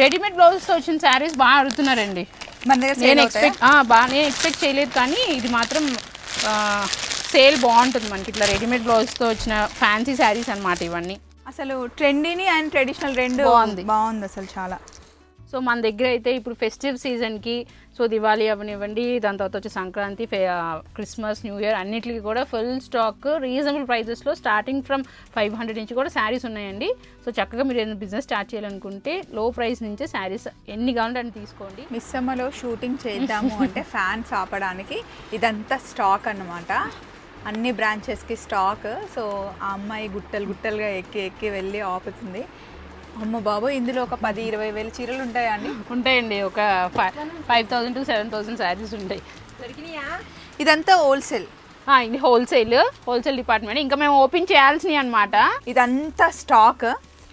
Readymade blouses వచ్చిన శారీస్ బాగా అడుగుతున్నారండి నేను? ఎక్స్పెక్ట్ బాగా నేను ఎక్స్పెక్ట్ చేయలేదు కానీ ఇది మాత్రం సేల్ బాగుంటుంది మనకి ఇట్లా రెడీమేడ్ బ్లౌజ్తో వచ్చిన ఫ్యాన్సీ శారీస్ అన్నమాట ఇవన్నీ అసలు ట్రెండీని అండ్ ట్రెడిషనల్ రెండు బాగుంది. బాగుంది అసలు చాలా సో మన దగ్గర అయితే ఇప్పుడు ఫెస్టివ్ సీజన్కి సో దివాళీ అవనివ్వండి దాని తర్వాత వచ్చి సంక్రాంతి క్రిస్మస్ న్యూ ఇయర్ అన్నిటికీ కూడా ఫుల్ స్టాక్ రీజనబుల్ ప్రైజెస్లో స్టార్టింగ్ ఫ్రమ్ ఫైవ్ హండ్రెడ్ నుంచి కూడా శారీస్ ఉన్నాయండి. సో చక్కగా మీరు ఏదైనా బిజినెస్ స్టార్ట్ చేయాలనుకుంటే లో ప్రైస్ నుంచే శారీస్ ఎన్ని కావాలంటే అన్ని తీసుకోండి. మిస్సమ్మలో షూటింగ్ చేద్దాము అంటే ఫ్యాన్స్ ఆపడానికి ఇదంతా స్టాక్ అన్నమాట. అన్ని బ్రాంచెస్కి స్టాక్ సో ఆ అమ్మాయి గుట్టలు గుట్టలుగా ఎక్కి ఎక్కి వెళ్ళి ఆపుతుంది. అమ్మ బాబు ఇందులో ఒక పది ఇరవై వేల చీరలు ఉంటాయా అండి? ఉంటాయండి ఒక five five thousand to seven thousand saris ఉంటాయి. ఇదంతా హోల్సేల్ ఇది హోల్సేల్ హోల్సేల్ డిపార్ట్మెంట్ ఇంకా మేము ఓపెన్ చేయాల్సినవి అనమాట ఇదంతా స్టాక్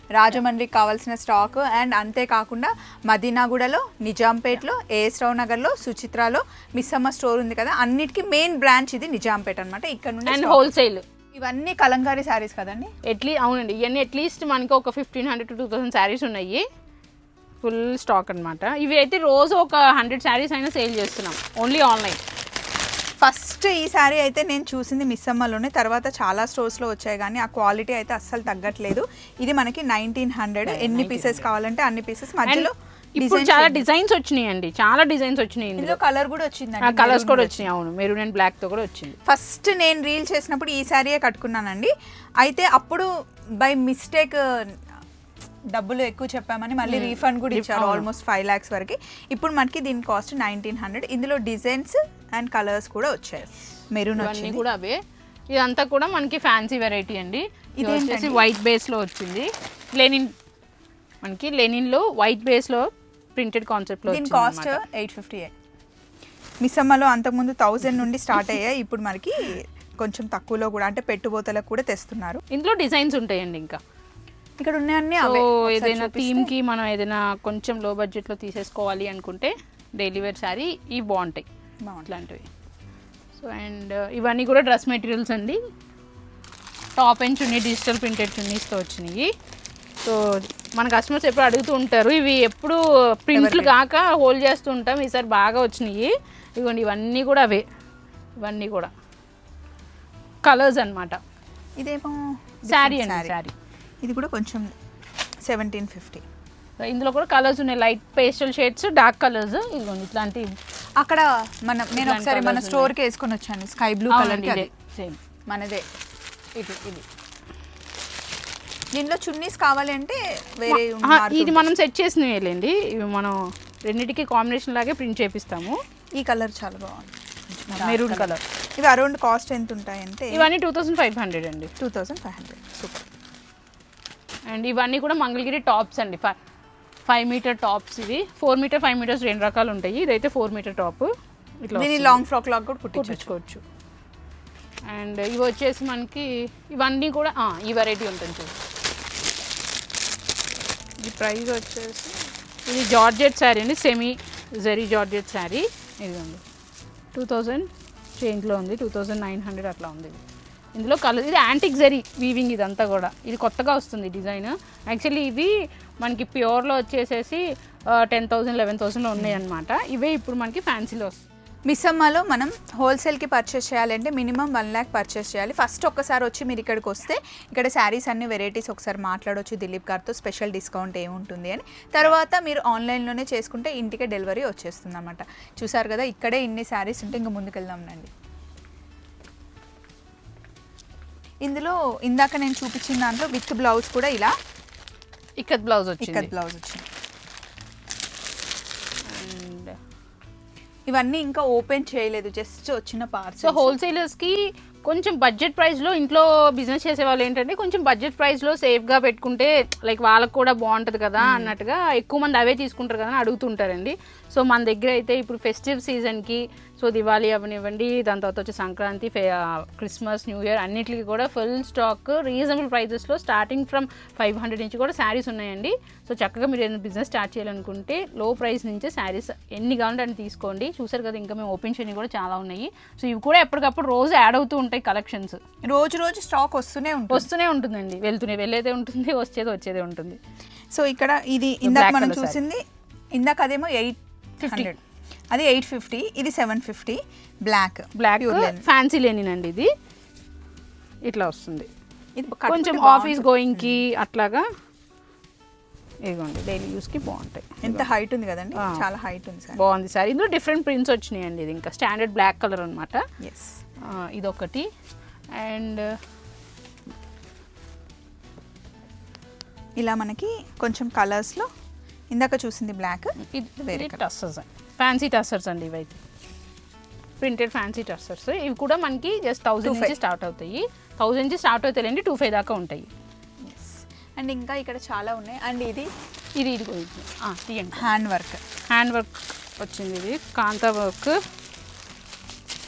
రాజమండ్రికి కావాల్సిన స్టాక్ అండ్ అంతేకాకుండా మదీనాగూడలో నిజాంపేట్లో ఏఎస్ రావు నగర్లో సుచిత్రాలో మిస్సమ్మ స్టోర్ ఉంది కదా అన్నిటికీ మెయిన్ బ్రాంచ్ ఇది నిజాంపేట్ అనమాట ఇక్కడ నుండి అండ్. హోల్సేల్ ఇవన్నీ కలంకారీ శారీస్ కదండి? ఎట్లీ అవునండి. ఇవన్నీ అట్లీస్ట్ మనకి ఒక fifteen hundred to two thousand saris ఉన్నాయి. ఫుల్ స్టాక్ అన్నమాట. ఇవి అయితే రోజు ఒక హండ్రెడ్ శారీస్ అయినా సేల్ చేస్తున్నాం. ఓన్లీ ఆన్లైన్ ఫస్ట్ ఈ శారీ అయితే నేను చూసింది మిస్సమ్మలోనే తర్వాత చాలా స్టోర్స్లో వచ్చాయి కానీ ఆ క్వాలిటీ అయితే అస్సలు తగ్గట్లేదు. ఇది మనకి నైన్టీన్ హండ్రెడ్ ఎన్ని పీసెస్ కావాలంటే అన్ని పీసెస్ మధ్యలో ఇప్పుడు చాలా డిజైన్స్ వచ్చినాయి అండి చాలా డిజైన్స్ వచ్చినాయి ఇందులో. కలర్ కూడా వచ్చిందండి కలర్స్ కూడా వచ్చినాయి. అవును మెరూన్ అండ్ బ్లాక్తో కూడా వచ్చింది. ఫస్ట్ నేను రీల్ చేసినప్పుడు ఈ శారీయే కట్టుకున్నానండి. అయితే అప్పుడు బై మిస్టేక్ డబ్బులు ఎక్కువ చెప్పామని మళ్ళీ రీఫండ్ కూడా ఇచ్చారు ఆల్మోస్ట్ ఫైవ్ ల్యాక్స్ వరకు. ఇప్పుడు మనకి దీని కాస్ట్ నైన్టీన్ హండ్రెడ్ ఇందులో డిజైన్స్ అండ్ కలర్స్ కూడా వచ్చాయి. మెరూన్ వచ్చింది. కూడా అవే. ఇదంతా కూడా మనకి ఫ్యాన్సీ వెరైటీ అండి. ఇది? వచ్చేసి వైట్ బేస్లో వచ్చింది. లెనిన్ మనకి లెనిన్లో వైట్ బేస్లో ప్రింటెడ్ కాన్సెప్ట్లో దీని కాస్ట్ ఎయిట్ ఫిఫ్టీ మిస్సమ్మలో అంతకుముందు థౌజండ్ నుండి స్టార్ట్ అయ్యాయి ఇప్పుడు మనకి కొంచెం తక్కువలో కూడా అంటే పెట్టుబోతలకు కూడా తెస్తున్నారు. ఇందులో డిజైన్స్ ఉంటాయండి ఇంకా. ఇక్కడ ఉన్నాయన్నీ సో ఏదైనా చూపిస్తే. థీమ్కి మనం ఏదైనా కొంచెం లో బడ్జెట్లో తీసేసుకోవాలి అనుకుంటే డైలీ వేర్ శారీ ఇవి బాగుంటాయి. ఇట్లాంటివి. సో అండ్ ఇవన్నీ కూడా డ్రెస్ మెటీరియల్స్ అండి. Top and chunni digital printed చున్నీస్తో వచ్చినాయి. సో మన కస్టమర్స్ ఎప్పుడు అడుగుతూ ఉంటారు ఇవి ఎప్పుడు ప్రింట్లు కాక హోల్డ్ చేస్తూ ఉంటాం ఈసారి బాగా వచ్చినాయి. ఇదిగోండి ఇవన్నీ కూడా అవే. ఇవన్నీ కూడా. కలర్స్ అన్నమాట. ఇదేమో శారీ అండి శారీ ఇది కూడా కొంచెం సెవెంటీన్ ఫిఫ్టీ ఇందులో కూడా కలర్స్ ఉన్నాయి light pastel shades dark colours ఇదిగోండి ఇట్లాంటి అక్కడ మన నేను ఒకసారి మన colours స్టోర్కి వేసుకొని వచ్చాను స్కై బ్లూ కలర్ సేమ్. మనదే. ఇది ఇది. దీనిలో చున్నీస్ కావాలి అంటే వేరే ఇది మనం సెట్ చేసినవేలేండి. ఇవి మనం రెండింటికి కాంబినేషన్ లాగే ప్రింట్ చేపిస్తాము. ఈ కలర్ చాలా బాగుంది. Maroon colour. ఇవి అరౌండ్ కాస్ట్ ఎంత ఉంటాయంటే ఇవన్నీ టూ థౌసండ్ ఫైవ్ హండ్రెడ్ అండి. Two thousand five hundred super. And ఇవన్నీ కూడా మంగళగిరి టాప్స్ అండి. ఫైవ్ ఫైవ్ మీటర్ టాప్స్ ఇవి. ఫోర్ మీటర్ ఫైవ్ మీటర్స్ రెండు రకాలు ఉంటాయి. ఇదైతే ఫోర్ మీటర్ టాప్. ఇట్లా. లాంగ్ ఫ్రాక్ లాగా కూడా కుట్టించుకోవచ్చు. అండ్ ఇవి వచ్చేసి మనకి ఇవన్నీ కూడా ఈ వెరైటీ ఉంటుంది చూడు. ఇది ప్రైస్ వచ్చేసి ఇది జార్జెట్ శారీ అండి సెమీ జరీ జార్జెట్ శారీ. ఇది ఉంది టూ థౌజండ్ చేంజ్లో ఉంది టూ థౌజండ్ నైన్ హండ్రెడ్ అట్లా ఉంది. ఇది ఇందులో కలర్ ఇది యాంటిక్ జరీ వీవింగ్ ఇదంతా కూడా. ఇది కొత్తగా వస్తుంది డిజైన్. యాక్చువల్లీ ఇవి మనకి ప్యూర్లో వచ్చేసేసి టెన్ థౌజండ్ లెవెన్ థౌసండ్లో ఉన్నాయి అనమాట ఇవే ఇప్పుడు మనకి ఫ్యాన్సీలో వస్తుంది మిస్సమ్మలో మనం హోల్సేల్కి పర్చేస్ చేయాలంటే మినిమం వన్ ల్యాక్ పర్చేస్ చేయాలి. ఫస్ట్ ఒక్కసారి వచ్చి మీరు ఇక్కడికి వస్తే ఇక్కడ శారీస్ అన్ని వెరైటీస్ ఒకసారి మాట్లాడొచ్చు దిలీప్ గారితో స్పెషల్ డిస్కౌంట్ ఏముంటుంది అని. తర్వాత మీరు ఆన్లైన్లోనే చేసుకుంటే ఇంటికే డెలివరీ వచ్చేస్తుంది అనమాట చూసారు కదా ఇక్కడే ఇన్ని శారీస్ ఉంటే ఇంకా ముందుకెళ్దాం రండి. ఇందులో ఇందాక నేను చూపించిన దాంట్లో విత్ బ్లౌజ్ కూడా ఇలా ఇక్కత్ బ్లౌజ్ ఇక్కత్ వచ్చింది బ్లౌజ్ వచ్చింది. ఇవన్నీ ఇంకా ఓపెన్ చేయలేదు జస్ట్ వచ్చిన సో పార్సల్ హోల్సేలర్స్కి కొంచెం బడ్జెట్ ప్రైస్లో ఇంట్లో బిజినెస్ చేసే వాళ్ళు ఏంటంటే కొంచెం బడ్జెట్ ప్రైస్లో సేఫ్గా పెట్టుకుంటే లైక్ వాళ్ళకు కూడా బాగుంటుంది కదా అన్నట్టుగా ఎక్కువ మంది అవే తీసుకుంటారు కదా అని అడుగుతుంటారండి. సో మన దగ్గర అయితే ఇప్పుడు ఫెస్టివ్ సీజన్కి సో దివాళీ అవనివ్వండి దాని తర్వాత వచ్చి సంక్రాంతి క్రిస్మస్ న్యూ ఇయర్ అన్నిటికీ కూడా ఫుల్ స్టాక్ రీజనబుల్ ప్రైజెస్లో స్టార్టింగ్ ఫ్రమ్ ఫైవ్ హండ్రెడ్ నుంచి కూడా శారీస్ ఉన్నాయండి. సో చక్కగా మీరు ఏదైనా బిజినెస్ స్టార్ట్ చేయాలనుకుంటే లో ప్రైస్ నుంచే శారీస్ ఎన్ని కావాలంటే అన్ని తీసుకోండి. చూసారు కదా ఇంకా మేము ఓపెన్ చేయని కూడా చాలా ఉన్నాయి. సో ఇవి కూడా ఎప్పటికప్పుడు రోజు యాడ్ అవుతూ ఉంటాయి కలెక్షన్స్ రోజు రోజు స్టాక్ వస్తూనే ఉంటుంది. వస్తూనే ఉంటుందండి. వెళ్తూనే వెళ్ళేదే ఉంటుంది వచ్చేది వచ్చేదే ఉంటుంది. సో ఇక్కడ ఇది ఇందాక మనం చూసింది ఇందాక అదేమో ఎయిట్ హండ్రెడ్. అది ఎయిట్ ఫిఫ్టీ ఇది seven fifty. Black black fancy లేనినండి ఇది. ఇట్లా వస్తుంది. ఇది కొంచెం ఆఫీస్ గోయింగ్కి అట్లాగా ఇదిగోండి డైలీ యూస్కి బాగుంటాయి. ఎంత హైట్ ఉంది కదండి. చాలా హైట్ ఉంది సార్. బాగుంది సార్. ఇందులో డిఫరెంట్ ప్రింట్స్ వచ్చినాయండి ఇది ఇంకా. స్టాండర్డ్ బ్లాక్ కలర్ అనమాట ఎస్ ఇదొకటి. అండ్ ఇలా మనకి కొంచెం కలర్స్లో ఇందాక చూసింది బ్లాక్ ఇది వేరే టస్సర్స్ ఫ్యాన్సీ టస్సర్స్ అండి ఇవైతే. ప్రింటెడ్ ఫ్యాన్సీ టస్సర్స్ ఇవి కూడా మనకి జస్ట్ థౌసండ్ నుంచి స్టార్ట్ అవుతాయి. థౌసండ్ నుంచి స్టార్ట్ అవుతాయండి టూ ఫైవ్ దాకా ఉంటాయి. అండ్ ఇంకా ఇక్కడ చాలా ఉన్నాయి. అండ్ ఇది? ఇది ఇది. తీయండి. హ్యాండ్ వర్క్ హ్యాండ్ వర్క్ వచ్చింది ఇది. కాంతా వర్క్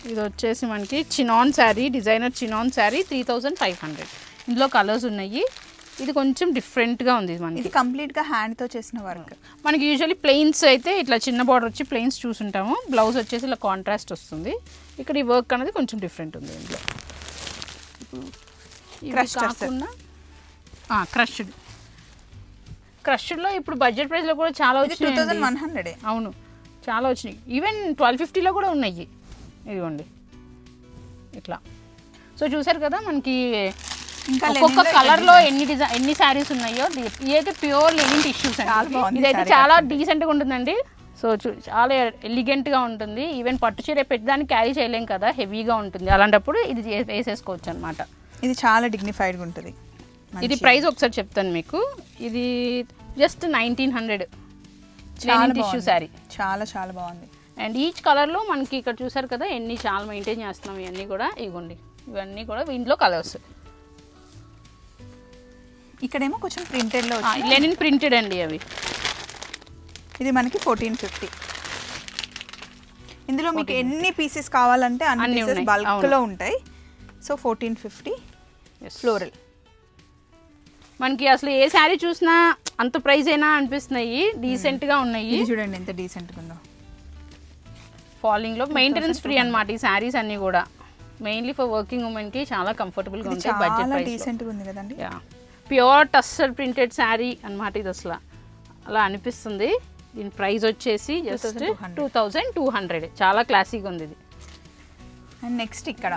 ఇది వచ్చేసి మనకి chinon sari designer chinon sari three thousand five hundred ఇందులో కలర్స్ ఉన్నాయి. ఇది కొంచెం డిఫరెంట్గా ఉంది ఇది మనకి ఇది కంప్లీట్గా హ్యాండ్తో చేసిన వర్క్ మనకి యూజువల్లీ ప్లెయిన్స్ అయితే ఇట్లా చిన్న బార్డర్ వచ్చి ప్లెయిన్స్ చూసుంటాము. బ్లౌజ్ వచ్చేసి ఇలా కాంట్రాస్ట్ వస్తుంది. ఇక్కడ ఈ వర్క్ అనేది కొంచెం డిఫరెంట్ ఉంది ఇందులో. కాకుండా క్రష్డ్ క్రష్డ్లో ఇప్పుడు బడ్జెట్ ప్రైస్లో కూడా చాలా వచ్చినాయి వన్ హండ్రెడ్ అవును. చాలా వచ్చినాయి. ఈవెన్ ట్వెల్వ్ ఫిఫ్టీలో కూడా ఉన్నాయి. ఇదిగోండి. ఇట్లా. సో చూసారు కదా మనకి ఒక్కొక్క కలర్లో ఎన్ని డిజైన్ ఎన్ని శారీస్ ఉన్నాయో ఇదైతే ప్యూర్ లెనిన్ టిష్యూస్. బాగుంది ఇదైతే చాలా డీసెంట్గా ఉంటుందండి. సో చాలా ఎలిగెంట్గా ఉంటుంది. ఈవెన్ పట్టు చీర పెట్టడానికి క్యారీ చేయలేం కదా హెవీగా ఉంటుంది. అలాంటప్పుడు ఇది వేసేసుకోవచ్చు అనమాట ఇది చాలా డిగ్నిఫైడ్గా ఉంటుంది. ఇది ప్రైస్ ఒకసారి చెప్తాను మీకు. ఇది జస్ట్ నైన్టీన్ హండ్రెడ్ చాలా టిష్యూ. శారీ చాలా చాలా బాగుంది. అండ్ ఈచ్ కలర్లో మనకి ఇక్కడ చూసారు కదా ఎన్ని చాలా మెయింటైన్ చేస్తున్నాం ఇవన్నీ కూడా. ఇవ్వండి ఇవన్నీ కూడా ఇంట్లో కలర్స్ ఇక్కడేమో కొంచెం ప్రింటెడ్లో లెనిన్ ప్రింటెడ్ అండి అవి. ఇది మనకి ఫోర్టీన్ ఫిఫ్టీ. ఇందులో మీకు ఎన్ని పీసెస్ కావాలంటే అన్ని పీసెస్ బల్క్లో ఉంటాయి. So fourteen fifty floral. మనకి అసలు ఏ శారీ చూసినా అంత ప్రైస్ అయినా అనిపిస్తున్నాయి. డీసెంట్గా ఉన్నాయి. చూడండి ఎంత డీసెంట్గా ఉందో ఫాలింగ్లో మెయింటెనెన్స్ ఫ్రీ అన్నమాట ఈ శారీస్ అన్ని కూడా. మెయిన్లీ ఫర్ వర్కింగ్ ఉమెన్కి చాలా కంఫర్టబుల్గా ఇది ఉంటాయి బడ్జెట్ డీసెంట్గా ఉంది కదండి. Yeah pure tussar printed sari అన్నమాట ఇది అసలు. అలా అనిపిస్తుంది. దీని ప్రైస్ వచ్చేసి just 2200. Two thousand two hundred చాలా క్లాసీగా ఉంది ఇది. అండ్ నెక్స్ట్ ఇక్కడ.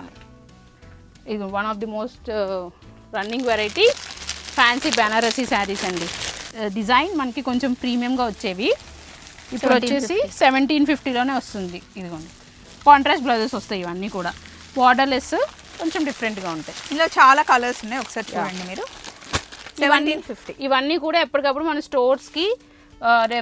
ఇది one of the most running variety fancy Banarasi saris అండి. డిజైన్ మనకి కొంచెం ప్రీమియంగా వచ్చేవి. ఇప్పుడు వచ్చేసి సెవెంటీన్ ఫిఫ్టీలోనే వస్తుంది. ఇదిగోండి. కాంట్రాస్ట్ బ్లౌజెస్ వస్తాయి ఇవన్నీ కూడా. బార్డర్లెస్ కొంచెం డిఫరెంట్గా ఉంటాయి. ఇందులో చాలా కలర్స్ ఉన్నాయి. ఒకసారి చూడండి మీరు. సెవెంటీన్ ఫిఫ్టీ ఇవన్నీ కూడా ఎప్పటికప్పుడు మన స్టోర్స్కి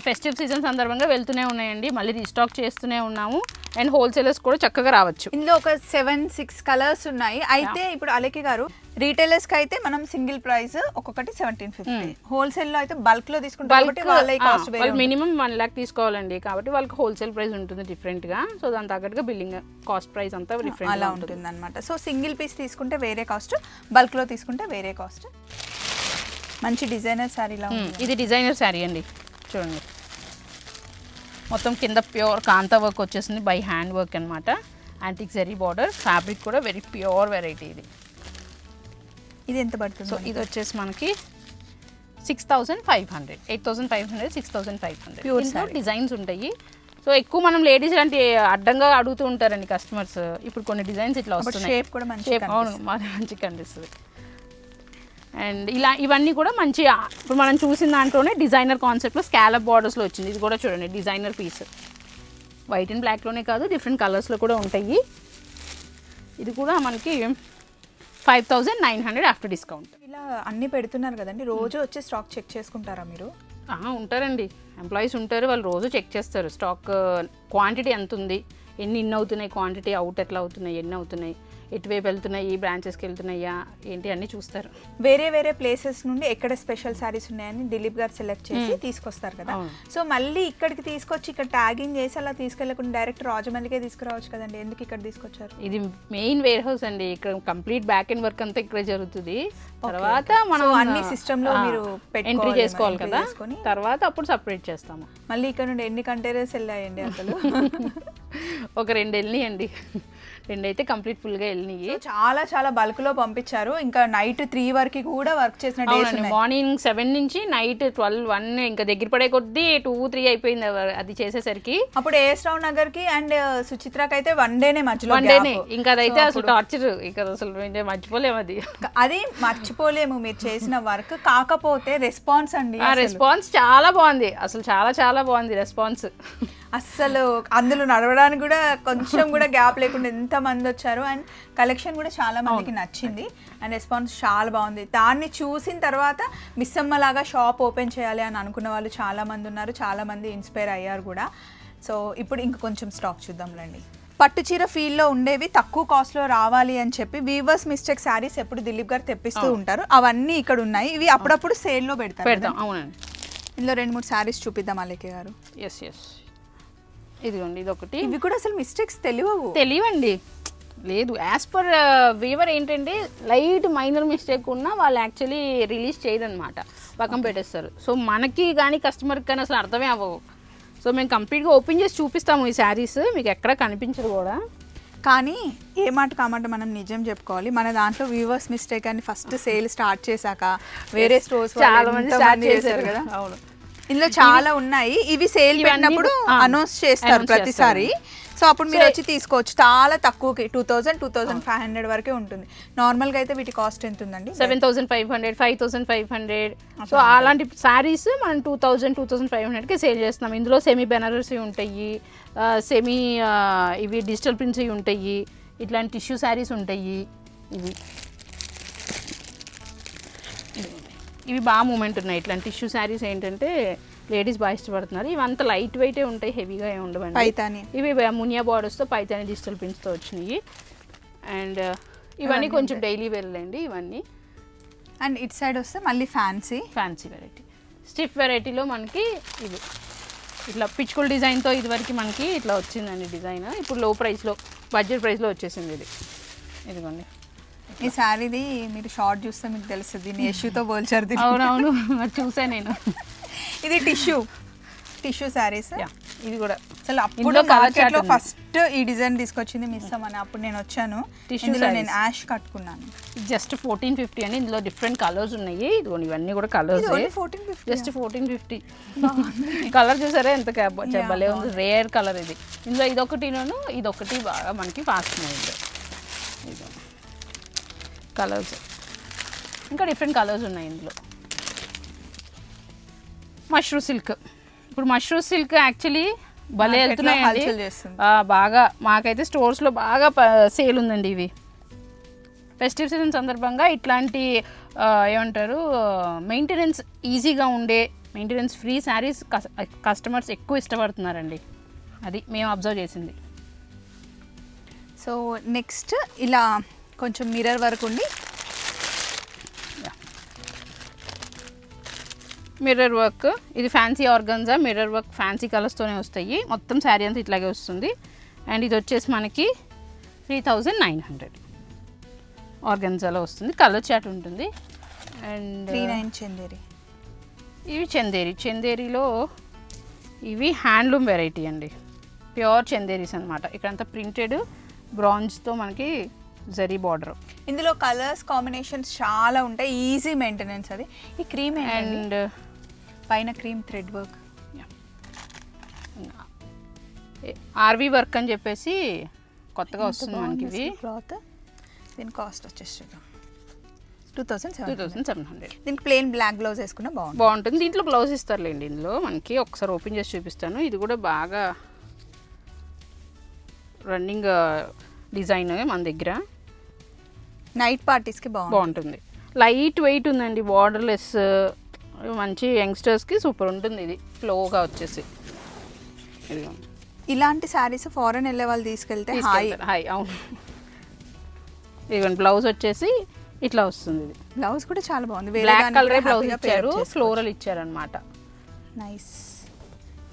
ఫెస్టివ్ సీజన్ సందర్భంగా వెళ్తూనే ఉన్నాయండి. మళ్ళీ రీస్టాక్ చేస్తూనే ఉన్నాము. అండ్ హోల్సేలర్స్ కూడా చక్కగా రావచ్చు. ఇందులో ఒక సెవెన్ సిక్స్ కలర్స్ ఉన్నాయి. అయితే ఇప్పుడు అలకి గారు రీటైలర్స్కి అయితే మనం సింగిల్ ప్రైస్ ఒక్కొక్కటి సెవెంటీన్ ఫిఫ్టీ హోల్సేల్లో అయితే బల్క్లో తీసుకుంటాం కాబట్టి వాళ్ళ కాస్ట్ వేరే వాళ్ళు మినిమం వన్ ల్యాక్ తీసుకోవాలండి. కాబట్టి వాళ్ళకి హోల్సేల్ ప్రైస్ ఉంటుంది డిఫరెంట్గా సో దాని తగ్గట్టుగా బిల్లింగ్ కాస్ట్ ప్రైస్ అంతా అలా డిఫరెంట్ ఉంటుంది. అనమాట సో సింగిల్ పీస్ తీసుకుంటే వేరే కాస్ట్ బల్క్లో తీసుకుంటే వేరే కాస్ట్ మంచి డిజైనర్ ఉంది. ఇది డిజైనర్ శారీ అండి. చూడండి. మొత్తం కింద ప్యూర్ కాంతా వర్క్ వచ్చేసింది బై హ్యాండ్ వర్క్ అనమాట యాంటిక్ జరీ బార్డర్ ఫ్యాబ్రిక్ కూడా వెరీ ప్యూర్ వెరైటీ ఇది. ఇది ఎంత పడుతుంది? సో ఇది వచ్చేసి మనకి six thousand five hundred eight thousand five hundred six thousand five hundred saree. Designs ఉంటాయి. సో ఎక్కువ మనం లేడీస్ లాంటి అడ్డంగా అడుగుతూ ఉంటారండి కస్టమర్స్ ఇప్పుడు కొన్ని డిజైన్స్ ఇట్లా వస్తున్నాయి. shape కూడా మంచిగా Shape, అవును మంచిగా కనిపిస్తుంది. అండ్ ఇలా ఇవన్నీ కూడా మంచి ఇప్పుడు మనం చూసిన దాంట్లోనే డిజైనర్ కాన్సెప్ట్లో స్కాలప్ బార్డర్స్లో వచ్చింది. ఇది కూడా చూడండి డిజైనర్ పీస్. వైట్ అండ్ బ్లాక్లోనే కాదు డిఫరెంట్ కలర్స్లో కూడా ఉంటాయి. ఇది కూడా మనకి five thousand nine hundred after discount ఇలా అన్ని పెడుతున్నారు కదండి రోజు వచ్చి స్టాక్ చెక్ చేసుకుంటారా మీరు? ఉంటారండి. ఎంప్లాయీస్ ఉంటారు వాళ్ళు రోజు చెక్ చేస్తారు. స్టాక్ క్వాంటిటీ ఎంత ఉంది? ఎన్ని ఇన్ అవుతున్నాయి క్వాంటిటీ అవుట్ ఎట్లా అవుతున్నాయి ఎన్ని అవుతున్నాయి? ఎటువైపు వెళ్తున్నాయి ఈ బ్రాంచెస్కి వెళ్తున్నాయా ఏంటి అన్నీ చూస్తారు. వేరే వేరే ప్లేసెస్ నుండి ఎక్కడ స్పెషల్ శారీస్ ఉన్నాయని దిలీప్ గారు సెలెక్ట్ చేసి తీసుకొస్తారు కదా. సో మళ్ళీ ఇక్కడికి తీసుకొచ్చి ఇక్కడ ట్యాగింగ్ చేసి అలా తీసుకెళ్ళకుండా డైరెక్ట్ రాజమండ్రికే తీసుకురావచ్చు కదండి. ఎందుకు ఇక్కడ తీసుకొచ్చారు? ఇది మెయిన్ వేర్ హౌస్ అండి. ఇక్కడ కంప్లీట్ బ్యాక్ అండ్ వర్క్ అంతా ఇక్కడే జరుగుతుంది. తర్వాత మనం అన్ని system లో మీరు ఎంట్రీ చేసుకోవాలి కదా. తర్వాత అప్పుడు సపరేట్ చేస్తాము. మళ్ళీ ఇక్కడ నుండి ఎన్ని కంటైనర్స్ వెళ్ళాయండి అసలు? ఒక రెండు వెళ్ళినాయండి. రెండు అయితే కంప్లీట్ ఫుల్గా వెళ్ళినాయి. చాలా చాలా బల్క్లో పంపించారు. ఇంకా నైట్ త్రీ వరకు కూడా వర్క్ చేసిన డేస్ మార్నింగ్ సెవెన్ నుంచి నైట్ ట్వెల్వ్ వన్ ఇంకా దగ్గర పడే కొద్దీ టూ త్రీ అయిపోయింది అది చేసేసరికి. అప్పుడు ఏఎస్ రావు నగర్కి అండ్ సుచిత్రకి అయితే వన్ డేనే మధ్యలో వన్. డేనే. ఇంకా అదైతే అసలు టార్చర్. ఇంకా అసలు మర్చిపోలేము అది. అది మర్చిపోలేము. మీరు చేసిన వర్క్ కాకపోతే రెస్పాన్స్ అండి ఆ రెస్పాన్స్ చాలా బాగుంది. అసలు చాలా చాలా బాగుంది రెస్పాన్స్. అస్సలు అందులో నడవడానికి కూడా కొంచెం కూడా గ్యాప్ లేకుండా ఎంత మంది వచ్చారు అండ్ కలెక్షన్ కూడా చాలా మందికి నచ్చింది. అండ్ రెస్పాన్స్ చాలా బాగుంది. దాన్ని చూసిన తర్వాత మిస్సమ్మ లాగా షాప్ ఓపెన్ చేయాలి అని అనుకున్న వాళ్ళు చాలా మంది ఉన్నారు. చాలా మంది ఇన్స్పైర్ అయ్యారు కూడా. సో ఇప్పుడు ఇంక కొంచెం స్టాక్ చూద్దాం రండి. పట్టు చీర ఫీల్డ్లో ఉండేవి తక్కువ కాస్ట్లో రావాలి అని చెప్పి వీవర్స్ మిస్టేక్ శారీస్ ఎప్పుడు దిలీప్ గారు తెప్పిస్తూ ఉంటారు. అవన్నీ ఇక్కడ ఉన్నాయి. ఇవి అప్పుడప్పుడు సేల్లో పెడతారు పెడతాం. అవునండి. ఇందులో రెండు మూడు శారీస్ చూపిద్దాం అలేకే గారు. ఎస్ ఎస్ ఇదిగోండి ఇది ఒకటి ఇవి కూడా అసలు మిస్టేక్స్ తెలియవు. తెలియండి లేదు యాజ్ పర్ వీవర్ ఏంటంటే లైట్ మైనర్ మిస్టేక్ ఉన్నా వాళ్ళు యాక్చువల్లీ రిలీజ్ చేయరనమాట పక్కన పెట్టేస్తారు. సో మనకి కానీ కస్టమర్కి కానీ అసలు అర్థమే అవ్వవు. సో మేము కంప్లీట్గా ఓపెన్ చేసి చూపిస్తాము ఈ శారీస్ మీకు ఎక్కడ కనిపించదు కూడా. కానీ ఏ మాట కామాట మనం నిజం చెప్పుకోవాలి. మన దాంట్లో వ్యూవర్స్ మిస్టేక్ అని ఫస్ట్ సేల్ స్టార్ట్ చేశాక వేరే స్టోర్స్ చాలా మంది స్టార్ట్ చేశారు కదా. అవును. ఇందులో చాలా ఉన్నాయి. ఇవి సేల్ పెట్టినప్పుడు అనౌన్స్ చేస్తారు ప్రతిసారి. సో అప్పుడు మీరు వచ్చి తీసుకోవచ్చు. చాలా తక్కువకి two thousand two thousand five hundred వరకే ఉంటుంది. నార్మల్గా అయితే వీటి కాస్ట్ ఎంత ఉందండి seven thousand five hundred five thousand five hundred so అలాంటి శారీస్ మనం two thousand two thousand five హండ్రెడ్కి సేల్ చేస్తున్నాం. ఇందులో సెమీ బెనారసీ ఉంటాయి. సెమీ ఇవి డిజిటల్ ప్రింట్స్ ఉంటాయి. ఇట్లాంటి టిష్యూ శారీస్ ఉంటాయి. ఇవి. ఇవి బాగా మూమెంట్ ఉన్నాయి. ఇట్లాంటి టిష్యూ శారీస్ ఏంటంటే లేడీస్ బాగా ఇష్టపడుతున్నారు. ఇవి అంత లైట్ వెయిటే ఉంటాయి హెవీగా ఏమి ఉండవండి. పైతాని. ఇవి మునియా బార్డర్స్తో పైతాని డిజిటల్ ప్రింట్స్తో వచ్చినాయి. అండ్ ఇవన్నీ కొంచెం డైలీ వెళ్ళండి ఇవన్నీ. అండ్ ఇట్ సైడ్ వస్తే మళ్ళీ ఫ్యాన్సీ. Fancy variety. స్టిఫ్ వెరైటీలో మనకి ఇది ఇట్లా పిచ్చుకల్ డిజైన్తో ఇదివరకు మనకి ఇట్లా వచ్చిందండి డిజైన్. ఇప్పుడు లో ప్రైస్లో బడ్జెట్ ప్రైస్లో వచ్చేసింది ఇది. ఇదిగోండి. ఈ శారీది మీరు షార్ట్ చూస్తే మీకు తెలుస్తుంది దీన్ని యశుతో పోల్చారు దీన్ని. అవునవును అది చూసాను నేను. ఇది టిష్యూ. టిష్యూ శారీస్ ఇది కూడా. అసలు అప్పుడు ఇందులో colour మార్కెట్ chart లో ఉంది. ఫస్ట్ ఈ డిజైన్ తీసుకొచ్చింది మిస్ అమ్మని అప్పుడు నేను వచ్చాను. Tissue ఇందులో. నేను యాష్ కట్టుకున్నాను. జస్ట్ ఫోర్టీన్ ఫిఫ్టీ అండి ఇందులో డిఫరెంట్ కలర్స్ ఉన్నాయి. ఇదిగోండి ఇవన్నీ కూడా colours fourteen fifty just fourteen fifty colour చూసారా? ఎంత క్యాబ్ భలే ఉంది రేర్ కలర్ ఇది. ఇందులో ఇదొకటిను ఇదొకటి బాగా మనకి ఫాస్ట్ అయింది కలర్స్. ఇంకా డిఫరెంట్ కలర్స్ ఉన్నాయి ఇందులో. మష్రూ సిల్క్. ఇప్పుడు మష్రూ సిల్క్ యాక్చువల్లీ భలే వెళ్తున్నాయండి. బాగా మాకైతే స్టోర్స్లో బాగా సేల్ ఉందండి ఇవి. ఫెస్టివ్ సీజన్ సందర్భంగా ఇట్లాంటి ఏమంటారు మెయింటెనెన్స్ ఈజీగా ఉండే మెయింటెనెన్స్ ఫ్రీ శారీస్ కస్టమర్స్ ఎక్కువ ఇష్టపడుతున్నారండి. అది మేము అబ్జర్వ్ చేసింది. సో నెక్స్ట్ ఇలా కొంచెం మిర్రర్ వరకు ఉండి మిర్రర్ వర్క్ ఇది fancy organza mirror work fancy కలర్స్తోనే వస్తాయి. మొత్తం శారీ అంతా ఇట్లాగే వస్తుంది. అండ్ ఇది వచ్చేసి మనకి త్రీ థౌజండ్ నైన్ హండ్రెడ్ ఆర్గన్జాలో వస్తుంది. కలర్ చాట్ ఉంటుంది. And three nine Chanderi. ఇవి చందేరి. చందేరిలో ఇవి హ్యాండ్లూమ్ వెరైటీ అండి. ప్యూర్ చందేరీస్ అనమాట ఇక్కడంతా ప్రింటెడ్ బ్రాంజ్తో మనకి జరీ బార్డర్. ఇందులో కలర్స్ కాంబినేషన్స్ చాలా ఉంటాయి. ఈజీ మెయింటెనెన్స్ అది. ఈ క్రీమ్ అండ్ పైన క్రీమ్ థ్రెడ్ వర్క్. ఆర్వీ వర్క్ అని చెప్పేసి కొత్తగా వస్తుంది మనకి ఇవి క్లాత్. దీని కాస్ట్ వచ్చేసి two thousand two seven thousand seven hundred దీనికి ప్లెయిన్ బ్లాక్ బ్లౌజ్ వేసుకున్నా బాగుంటుంది. బాగుంటుంది. దీంట్లో బ్లౌజ్ ఇస్తారులేండి ఇందులో. మనకి ఒకసారి ఓపెన్ చేసి చూపిస్తాను. ఇది కూడా బాగా రన్నింగ్ డిజైన్ మన దగ్గర. నైట్ పార్టీస్కి బాగుంటుంది. బాగుంటుంది. లైట్ వెయిట్ ఉందండి బార్డర్లెస్ మంచి యంగ్స్టర్స్కి సూపర్ ఉంటుంది ఇది ఫ్లోగా వచ్చేసి. ఇదిగో. ఇలాంటి శారీస్ ఫారెన్ వెళ్ళే వాళ్ళు తీసుకెళ్తే హాయ్. తీసుకెళ్తారు. హాయ్ అవును. ఇదిగోండి బ్లౌజ్ వచ్చేసి ఇట్లా వస్తుంది ఇది. బ్లౌజ్ కూడా చాలా బాగుంది. బ్లాక్ కలరే బ్లౌజ్ ఇచ్చారు. ఫ్లోరల్ ఇచ్చారనమాట నైస్.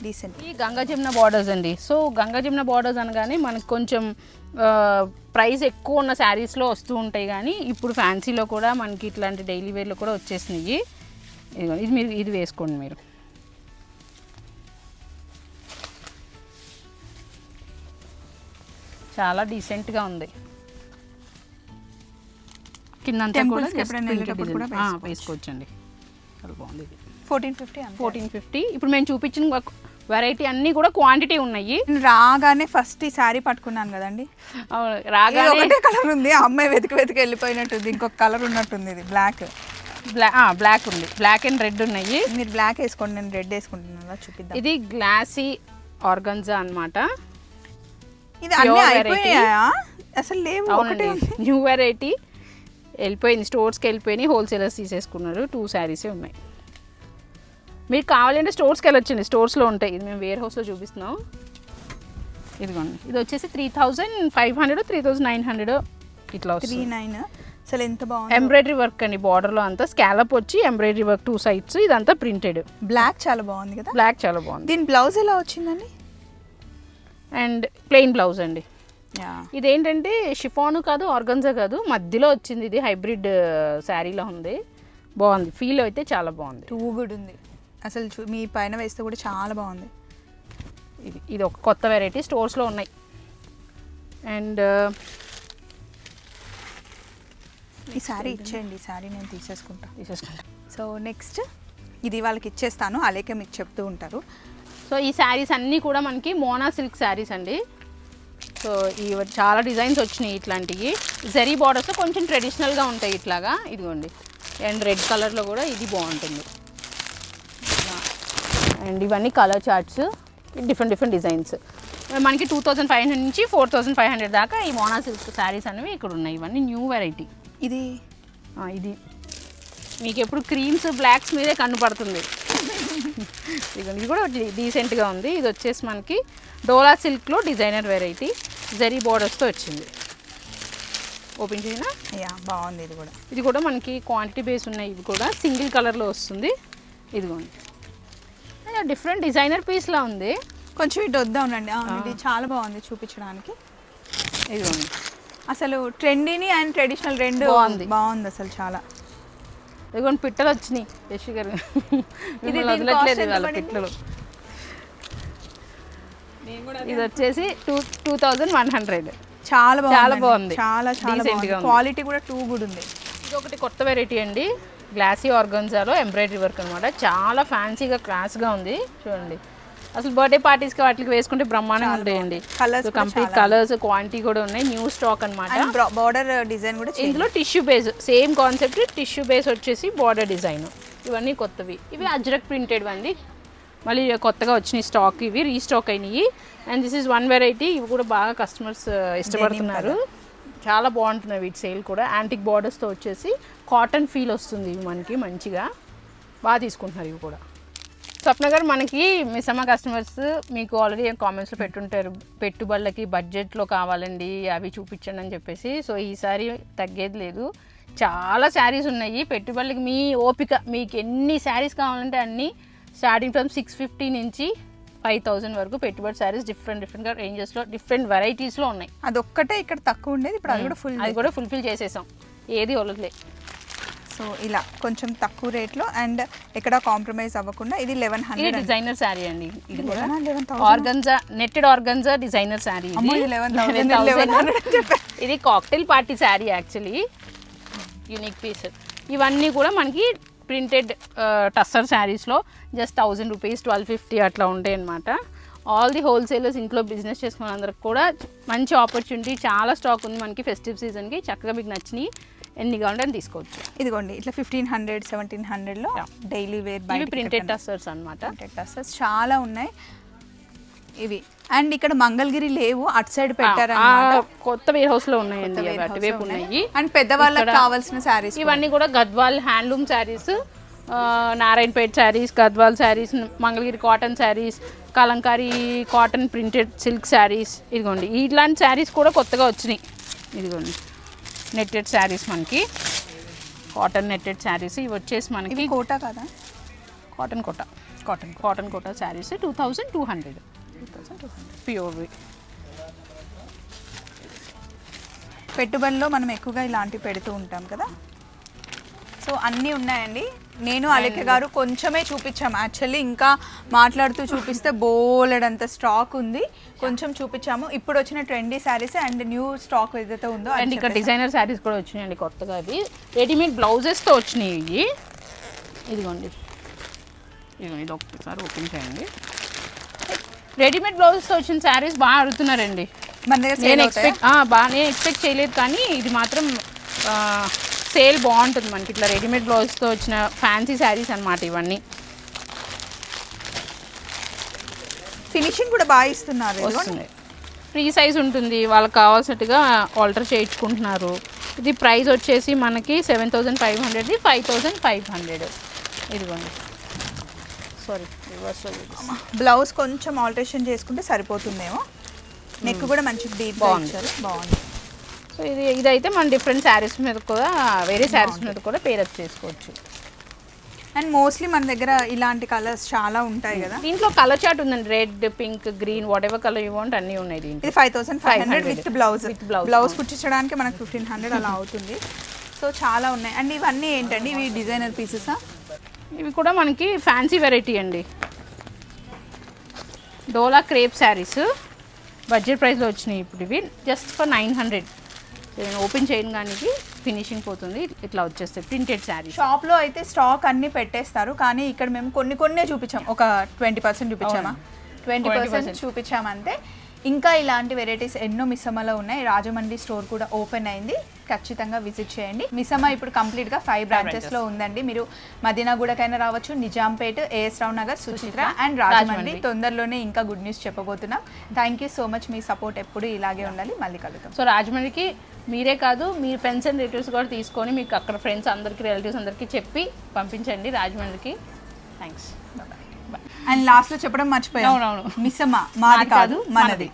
డీసెంట్ ఈ గంగా జమున బార్డర్స్ అండి. సో గంగా జమున బార్డర్స్ అనగానే మనకు కొంచెం ప్రైస్ ఎక్కువ ఉన్న శారీస్లో వస్తూ ఉంటాయి కానీ ఇప్పుడు ఫ్యాన్సీలో కూడా మనకి ఇట్లాంటి డైలీ వేర్లో కూడా వచ్చేసినాయి. ఇది మీరు ఇది వేసుకోండి మీరు. చాలా డీసెంట్గా ఉంది. కిందంతా Temples కూడా కి ఎప్పుడైనా వెళ్ళేటప్పుడు కూడా వేసుకోవచ్చు. వేసుకోవచ్చండి. చాలా బాగుంది ఫోర్టీన్ ఫిఫ్టీ ఫోర్టీన్ ఫిఫ్టీ ఇప్పుడు మేము చూపించిన వెరైటీ అన్నీ కూడా క్వాంటిటీ ఉన్నాయి. నేను రాగానే ఫస్ట్ ఈ శారీ పట్టుకున్నాను కదండి. రాగానే ఒకటే కలర్ ఉంది. ఆ అమ్మాయి వెతికి వెతికి వెళ్ళిపోయినట్టుంది. ఇంకొక కలర్ ఉన్నట్టుంది ఇది బ్లాక్ బ్లా బ్లాక్ ఉంది. బ్లాక్ అండ్ రెడ్ ఉన్నాయి. మీరు బ్లాక్ వేసుకోండి నేను రెడ్ వేసుకుంటున్నాను. అలా చూపిద్దాం. ఇది గ్లాసీ ఆర్గన్జా అన్నమాట. ఇది అన్ని. అయిపోయాయా? అసలు లేవు ఒకటే. న్యూ వెరైటీ వెళ్ళిపోయింది స్టోర్స్కి వెళ్ళిపోయి హోల్సేలర్స్ తీసేసుకున్నారు. టూ శారీసే ఉన్నాయి. మీకు కావాలంటే స్టోర్స్కి వెళ్ళొచ్చండి. స్టోర్స్లో ఉంటాయి. ఇది మేము వేర్ హౌస్లో చూపిస్తున్నాం. ఇదిగోండి. ఇది వచ్చేసి three thousand five hundred three thousand nine hundred ఇట్లా త్రీ నైన్. అసలు ఎంత బాగుంది. ఎంబ్రాయిడరీ వర్క్ అండి. బార్డర్లో అంతా స్కాలప్ వచ్చి ఎంబ్రాయిడరీ వర్క్ టూ సైడ్స్ ఇదంతా ప్రింటెడ్ బ్లాక్ చాలా బాగుంది కదా. బ్లాక్ చాలా బాగుంది. దీని బ్లౌజ్ ఎలా వచ్చిందండి? అండ్ ప్లెయిన్ బ్లౌజ్ అండి. ఇదేంటంటే షిఫాను కాదు ఆర్గన్జా కాదు మధ్యలో వచ్చింది. ఇది హైబ్రిడ్ శారీలో ఉంది. బాగుంది. ఫీల్ అయితే చాలా బాగుంది. టూ గుడ్ ఉంది. అసలు చూ- మీ పైన వేస్తే కూడా చాలా బాగుంది. ఇది ఇది ఒక కొత్త వెరైటీ స్టోర్స్లో ఉన్నాయి. అండ్ ఈ శారీ ఇచ్చేయండి ఈ శారీ నేను తీసేసుకుంటా. తీసేసుకుంటాం. సో నెక్స్ట్ ఇది వాళ్ళకి ఇచ్చేస్తాను అలాగే మీకు చెప్తూ ఉంటారు. సో ఈ శారీస్ అన్నీ కూడా మనకి మోనా సిల్క్ శారీస్ అండి. సో ఇవి చాలా డిజైన్స్ వచ్చినాయి ఇట్లాంటివి. జరీ బార్డర్స్ కొంచెం ట్రెడిషనల్గా ఉంటాయి ఇట్లాగా. ఇదిగోండి. అండ్ రెడ్ కలర్లో కూడా ఇది బాగుంటుంది. అండ్ ఇవన్నీ colour charts different different designs. మనకి టూ థౌజండ్ ఫైవ్ హండ్రెడ్ నుంచి ఫోర్ థౌజండ్ ఫైవ్ హండ్రెడ్ దాకా ఈ మోనా సిల్క్ శారీస్ అనేవి ఇక్కడ ఉన్నాయి. ఇవన్నీ న్యూ వెరైటీ. ఇది? ఇది. మీకు ఎప్పుడు క్రీమ్స్ బ్లాక్స్ మీదే కనపడుతుంది. ఇదిగోండి, ఇది కూడా డీసెంట్గా ఉంది. ఇది వచ్చేసి మనకి డోలా సిల్క్లో డిజైనర్ వెరైటీ. జరీ బోర్డర్స్తో వచ్చింది. ఓపెన్ చేసినా? యా బాగుంది ఇది కూడా. ఇది కూడా మనకి క్వాంటిటీ బేస్ ఉన్నాయి. ఇవి కూడా సింగిల్ కలర్లో వస్తుంది. ఇదిగోండి. డిఫరెంట్ డిజైనర్ పీస్లా ఉంది. కొంచెం ఇటు వద్దా ఉండండి అవును, ఇది చాలా బాగుంది చూపించడానికి. ఇదిగోండి. అసలు ట్రెండీని అండ్ ట్రెడిషనల్ రెండు బాగుంది. బాగుంది అసలు చాలా. ఇదిగోండి పిట్టలు వచ్చినాయి. యశ్ గారు. వదలట్లేదు వాళ్ళ పడింది? పిట్టలు. ఇది వచ్చేసి two two thousand one hundred చాలా బాగుంది. చాలా బాగుంది. చాలా చాలా. క్వాలిటీ కూడా టూ గుడ్ ఉంది. ఇది ఒకటి కొత్త వెరైటీ అండి. గ్లాసీ ఆర్గన్జాలో ఎంబ్రాయిడరీ వర్క్ అనమాట చాలా ఫ్యాన్సీగా క్లాస్గా ఉంది. చూడండి. అసలు బర్త్డే పార్టీస్కి వాటికి వేసుకుంటే బ్రహ్మాండంగా ఉంటాయండి. కూడా కంప్లీట్ కలర్స్ క్వాంటిటీ కూడా ఉన్నాయి. న్యూ స్టాక్ అనమాట బార్డర్ డిజైన్ కూడా. ఇందులో tissue base same concept tissue base వచ్చేసి బార్డర్ డిజైన్ ఇవన్నీ కొత్తవి. ఇవి అజ్రక్ ప్రింటెడ్ అండి. మళ్ళీ కొత్తగా వచ్చినాయి స్టాక్ ఇవి రీస్టాక్ అయినాయి. And this is one variety ఇవి కూడా బాగా కస్టమర్స్ ఇష్టపడుతున్నారు. చాలా బాగుంటున్నాయి వీటి సేల్ కూడా. యాంటిక్ బార్డర్స్తో వచ్చేసి కాటన్ ఫీల్ వస్తుంది మనకి మంచిగా. బాగా తీసుకుంటున్నారు ఇవి కూడా. స్వప్న గారు మనకి మిసమ్మ కస్టమర్స్ మీకు ఆల్రెడీ కామెంట్స్లో పెట్టుంటారు. పెట్టుబడులకి బడ్జెట్లో కావాలండి అవి చూపించండి అని చెప్పేసి. సో ఈసారి తగ్గేది లేదు. చాలా శారీస్ ఉన్నాయి. పెట్టుబడులకి మీ ఓపిక మీకు ఎన్ని శారీస్ కావాలంటే అన్ని స్టార్టింగ్ ఫ్రమ్ సిక్స్ ఫిఫ్టీ నుంచి ఫైవ్ థౌజండ్ వరకు పెట్టుబడి శారీస్ డిఫరెంట్ డిఫరెంట్గా రేంజెస్లో డిఫరెంట్ వెరైటీస్లో ఉన్నాయి. అదొక్కటే ఇక్కడ తక్కువ ఉండేది ఇప్పుడు అది కూడా ఫుల్ అది కూడా ఫుల్ఫిల్ చేసేసాం. ఏది వదలలే సో ఇలా కొంచెం తక్కువ రేట్లో అండ్ ఎక్కడ కాంప్రమైజ్ అవ్వకుండా ఇది లెవెన్ హండ్రెడ్ డిజైనర్ శారీ అండి. ఇది కూడా organza netted organza designer sari అమ్మో, ఇది 11,000, 1100 అని చెప్పారు. ఇది cocktail party sari actually. Unique piece. ఇవన్నీ కూడా మనకి ప్రింటెడ్ టస్సర్ శారీస్లో just thousand rupees twelve fifty అట్లా ఉంటాయి అనమాట ఆల్ ది హోల్సేలర్స్ ఇంట్లో బిజినెస్ చేసుకున్న అందరికి కూడా మంచి ఆపర్చునిటీ చాలా స్టాక్ ఉంది మనకి ఫెస్టివ్ సీజన్కి చక్కగా మీకు నచ్చినాయి ఎన్ని కావాలంటే అని తీసుకోవచ్చు. ఇదిగోండి ఇట్లా ఫిఫ్టీన్ హండ్రెడ్ సెవెంటీన్ హండ్రెడ్లో డైలీ వేర్ ఇవి ప్రింటెడ్ టస్సర్స్ అనమాట డ్రెస్సెస్ చాలా ఉన్నాయి. ఇవి. అండ్ ఇక్కడ మంగళగిరి లేవు అటు సైడ్ పెట్టారన్నమాట. కొత్త వేర్ హౌస్లో ఉన్నాయండి అటువైపు ఉన్నాయి. అండ్ పెద్దవాళ్ళకి కావాల్సిన శారీస్ ఇవన్నీ కూడా Gadwal handloom saris Narayanpet saris Gadwal saris Mangalagiri cotton saris Kalamkari cotton printed silk saris ఇదిగోండి. ఇట్లాంటి శారీస్ కూడా కొత్తగా వచ్చినాయి. ఇదిగోండి. నెట్టెడ్ శారీస్ మనకి. కాటన్ నెట్టెడ్ శారీస్ ఇవి వచ్చేసి మనకి కోటా కదా? Cotton Kota. Cotton cotton Kota saris two thousand two hundred ప్యూర్వి పెట్టుబడిలో మనం ఎక్కువగా ఇలాంటివి పెడుతూ ఉంటాం కదా? సో అన్నీ ఉన్నాయండి. నేను అలేఖ్య గారు కొంచెమే చూపించాం. యాక్చువల్లీ ఇంకా మాట్లాడుతూ చూపిస్తే బోలెడంత స్టాక్ ఉంది. కొంచెం చూపించాము. ఇప్పుడు వచ్చిన trendy saris and new stock ఏదైతే ఉందో అండ్ ఇక్కడ. డిజైనర్ శారీస్ కూడా వచ్చినాయండి కొత్తగా అవి. రెడీమేడ్ బ్లౌజెస్తో వచ్చినాయి ఇవి. ఇదిగోండి. ఇదిగో ఇది ఒక్కసారి ఓపెన్ చేయండి. రెడీమేడ్ బ్లౌజెస్తో వచ్చిన శారీస్ బాగా అడుగుతున్నారండి. నేను ఎక్స్పెక్ట్ బాగా నేను ఎక్స్పెక్ట్ చేయలేదు కానీ ఇది మాత్రం సేల్ బాగుంటుంది మనకి. ఇట్లా రెడీమేడ్ బ్లౌజ్తో వచ్చిన ఫ్యాన్సీ శారీస్ అన్నమాట ఇవన్నీ. ఫినిషింగ్ కూడా బాగా ఇస్తున్నారు. వస్తుంది. ఫ్రీ సైజ్ ఉంటుంది. వాళ్ళకి కావాల్సినట్టుగా ఆల్టర్ చేయించుకుంటున్నారు. ఇది ప్రైస్ వచ్చేసి మనకి సెవెన్ థౌజండ్ ఫైవ్ హండ్రెడ్ది ఫైవ్ థౌజండ్ ఫైవ్ హండ్రెడ్ ఇదిగోండి. సారీ బ్లౌజ్ కొంచెం ఆల్టరేషన్ చేసుకుంటే సరిపోతుందేమో? నెక్ కూడా మంచి డీప్ బాగుంది. బాగుంది. సో ఇది ఇదైతే మన డిఫరెంట్ శారీస్ మీద కూడా వేరే శారీస్ మీద కూడా పేరప్ చేసుకోవచ్చు. అండ్ మోస్ట్లీ మన దగ్గర ఇలాంటి కలర్స్ చాలా ఉంటాయి కదా. దీంట్లో కలర్ చార్ట్ ఉందండి. Red pink green whatever colour you want అన్నీ ఉన్నాయి దీంట్లో. ఇది five thousand five hundred 500 with blouse With blouse. Blouse కుట్టించడానికి మనకు ఫిఫ్టీన్ హండ్రెడ్ అలా అవుతుంది. సో చాలా ఉన్నాయి. అండ్ ఇవన్నీ ఏంటండి? ఇవి డిజైనర్ పీసెసా ఇవి కూడా మనకి ఫ్యాన్సీ వెరైటీ అండి. డోలా క్రేప్ శారీస్. బడ్జెట్ ప్రైస్లో వచ్చినాయి ఇప్పుడు ఇవి. జస్ట్ ఫర్ నైన్ హండ్రెడ్ నేను ఓపెన్ చేయను కానీ ఫినిషింగ్ పోతుంది. ఇట్లా వచ్చేస్తాయి. ప్రింటెడ్ శారీస్ షాప్లో అయితే స్టాక్ అన్ని పెట్టేస్తారు. కానీ ఇక్కడ మేము కొన్ని కొన్నే చూపించాం. ఒక ట్వంటీ పర్సెంట్ చూపించామా? Twenty percent 20%. ఇంకా ఇలాంటి వెరైటీస్ ఎన్నో మిస్సమ్మలో ఉన్నాయి. రాజమండ్రి స్టోర్ కూడా ఓపెన్ అయింది. ఖచ్చితంగా విజిట్ చేయండి. మిస్సమ్మ ఇప్పుడు కంప్లీట్గా ఫైవ్ బ్రాంచెస్లో ఉందండి. మీరు మదీనాగూడకైనా రావచ్చు Nizampet A S Rao Nagar Suchitra and Rajahmundry. తొందరలోనే ఇంకా గుడ్ న్యూస్ చెప్పబోతున్నాం. థ్యాంక్ యూ సో మచ్ మీ సపోర్ట్ ఎప్పుడు ఇలాగే ఉండాలి. మళ్ళీ కలుద్దాం. సో రాజమండ్రికి మీరే కాదు మీ ఫ్రెండ్స్ అండ్ రిలేటివ్స్ కూడా తీసుకొని మీకు అక్కడ ఫ్రెండ్స్ అందరికీ రిలేటివ్స్ అందరికీ చెప్పి పంపించండి రాజమండ్రికి. థ్యాంక్స్ అండ్ లాస్ట్లో చెప్పడం మర్చిపోయాం అవునవును. మిస్సమ్మ మాది కాదు మనది.